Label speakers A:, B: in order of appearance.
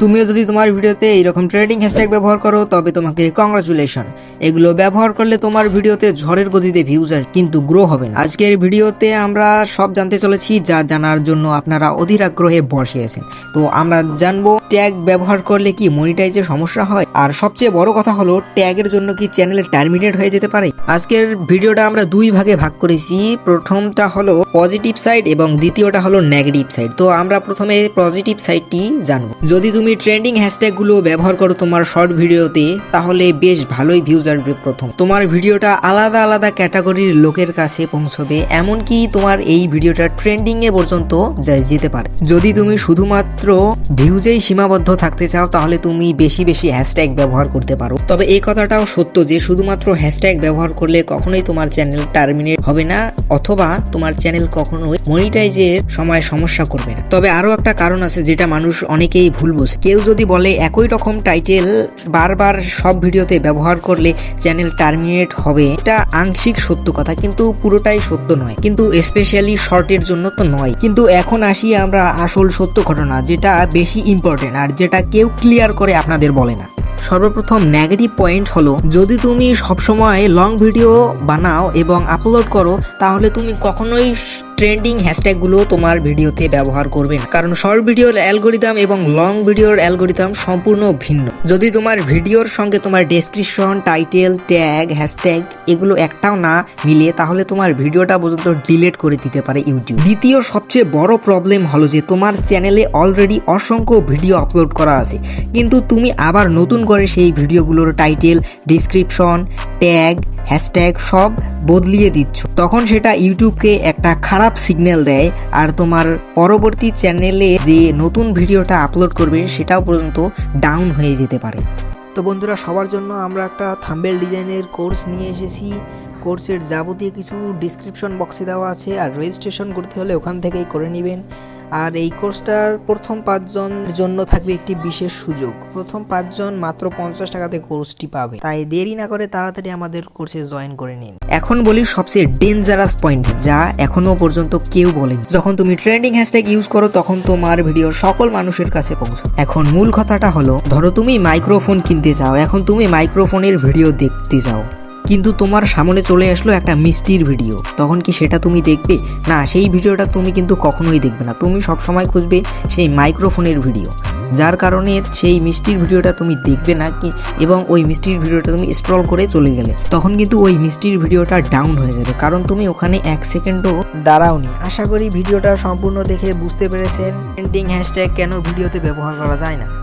A: তুমিও যদি তোমার ভিডিওতে এইরকম ট্রেডিং হ্যাশট্যাগ ব্যবহার করো তবে তোমাকে কংগ্রাচুলেশন এগুলো ব্যবহার করলে তোমার ভিডিওতে ঝড়ের গতিতে ভিউজ আসবে কিন্তু গ্রো হবে না। আজকের ভিডিওতে আমরা সব জানতে চলেছি, যা জানার জন্য আপনারা অধীর আগ্রহে বসে আছেন তো আমরা জানব ট্যাগ ব্যবহার করলে কি মনিটাইজের সমস্যা হয়? আর সবচেয়ে বড় কথা হলো ট্যাগের জন্য কি চ্যানেলে টার্মিনেট হয়ে যেতে পারে? আজকের ভিডিওটা আমরা দুই ভাগে ভাগ করেছি। প্রথমটা হলো পজিটিভ সাইড এবং দ্বিতীয়টা হলো নেগেটিভ সাইড তো আমরা প্রথমে পজিটিভ সাইডটি জানব। যদি তুমি ট্রেন্ডিং হ্যাশট্যাগগুলো ব্যবহার করো তোমার শর্ট ভিডিওতে, তাহলে বেশ ভালোই ভিউজ আসবে প্রথম। তোমার ভিডিওটা আলাদা আলাদা ক্যাটাগরির লোকের কাছে পৌঁছবে, এমনকি তোমার এই ভিডিওটা ট্রেন্ডিং এ পর্যন্ত যেতে পারে। যদি তুমি শুধুমাত্র ভিউজেই সীমাবদ্ধ থাকতে চাও, তাহলে তুমি বেশি বেশি হ্যাশট্যাগ ব্যবহার করতে পারো। তবে এই কথাটাও সত্য যে, শুধুমাত্র হ্যাশট্যাগ ব্যবহার করলে কখনোই তোমার চ্যানেল টার্মিনেট হবে না, অথবা তোমার চ্যানেল কখনোই মনিটাইজের সময় সমস্যা করবে না। তবে আরও একটা কারণ আছে যেটা মানুষ অনেকেই ভুল বোঝে। কেউ যদি বলে একই রকম টাইটেল বারবার সব ভিডিওতে ব্যবহার করলে চ্যানেল টার্মিনেট হবে। এটা আংশিক সত্য কথা, কিন্তু পুরোটাই সত্য নয়। কিন্তু স্পেশালি শর্টের জন্য তো নয়। কিন্তু এখন আসি আমরা আসল সত্য ঘটনা, যেটা বেশি ইম্পর্টেন্ট আর যেটা কেউ ক্লিয়ার করে আপনাদের বলে না। সর্বপ্রথম নেগেটিভ পয়েন্ট হলো, যদি তুমি সবসময় লং ভিডিও বানাও এবং আপলোড করো, তাহলে তুমি কখনোই ট্রেন্ডিং হ্যাশট্যাগুলো তোমার ভিডিওতে ব্যবহার করবে না কারণ শর্ট ভিডিওর অ্যালগোরিদম এবং লং ভিডিওর অ্যালগোরিদম সম্পূর্ণ ভিন্ন। যদি তোমার ভিডিওর সঙ্গে তোমার ডেসক্রিপশন টাইটেল ট্যাগ হ্যাশট্যাগ এগুলো একটাও না মিলে, তাহলে তোমার ভিডিওটা পর্যন্ত ডিলিট করে দিতে পারে ইউটিউব দ্বিতীয় সবচেয়ে বড় প্রবলেম হলো যে তোমার চ্যানেলে অলরেডি অসংখ্য ভিডিও আপলোড করা আছে। কিন্তু তুমি আবার নতুন করে সেই ভিডিওগুলোর টাইটেল ডিসক্রিপশন ট্যাগ হ্যাশট্যাগ সব বদলিয়ে দিচ্ছ। তখন সেটা ইউটিউবকে একটা খারাপ সিগন্যাল দেয় আর তোমার পরবর্তী চ্যানেলে যে নতুন ভিডিওটা আপলোড করবে সেটাও পর্যন্ত ডাউন হয়ে যেতে পারে। তো বন্ধুরা, সবার জন্য আমরা একটা থাম্বেল ডিজাইনের কোর্স নিয়ে এসেছি। কোর্সের যাবতীয় কিছু ডিসক্রিপশন বক্সে দেওয়া আছে আর রেজিস্ট্রেশন করতে হলে ওখান থেকেই করে নেবেন। আর এই কোর্সটার প্রথম পাঁচজন জন্য থাকবে একটি বিশেষ সুযোগ। প্রথম পাঁচজন মাত্র পঞ্চাশ টাকাতে কোর্সটি পাবে। তাই দেরি না করে তাড়াতাড়ি আমাদের কোর্সে জয়েন করে নিন। এখন বলি সবচেয়ে ডেঞ্জারাস পয়েন্ট যা এখনও পর্যন্ত কেউ বলেনি। যখন তুমি ট্রেন্ডিং হ্যাশট্যাগ ইউজ করো, তখন তোমার ভিডিও সকল মানুষের কাছে পৌঁছো এখন মূল কথাটা হলো, ধরো তুমি মাইক্রোফোন কিনতে চাও, এখন তুমি মাইক্রোফোনের ভিডিও দেখতে চাও। কিন্তু তোমার সামনে চলে আসলো একটা মিষ্টির ভিডিও। তখন কি সেটা তুমি দেখবে? না, সেই ভিডিওটা তুমি কিন্তু কখনোই দেখবে না। তুমি সবসময় খুঁজবে সেই মাইক্রোফোনের ভিডিও। যার কারণে সেই মিষ্টির ভিডিওটা তুমি দেখবে না কি, এবং ওই মিষ্টির ভিডিওটা তুমি স্ক্রল করে চলে গেলে। তখন কিন্তু ওই মিষ্টির ভিডিওটা ডাউন হয়ে যাবে। কারণ তুমি ওখানে এক সেকেন্ডও দাঁড়াওনি। আশা করি ভিডিওটা সম্পূর্ণ দেখে বুঝতে পেরেছেন। ট্রেন্ডিং হ্যাশট্যাগ কেন ভিডিওতে ব্যবহার করা যায় না?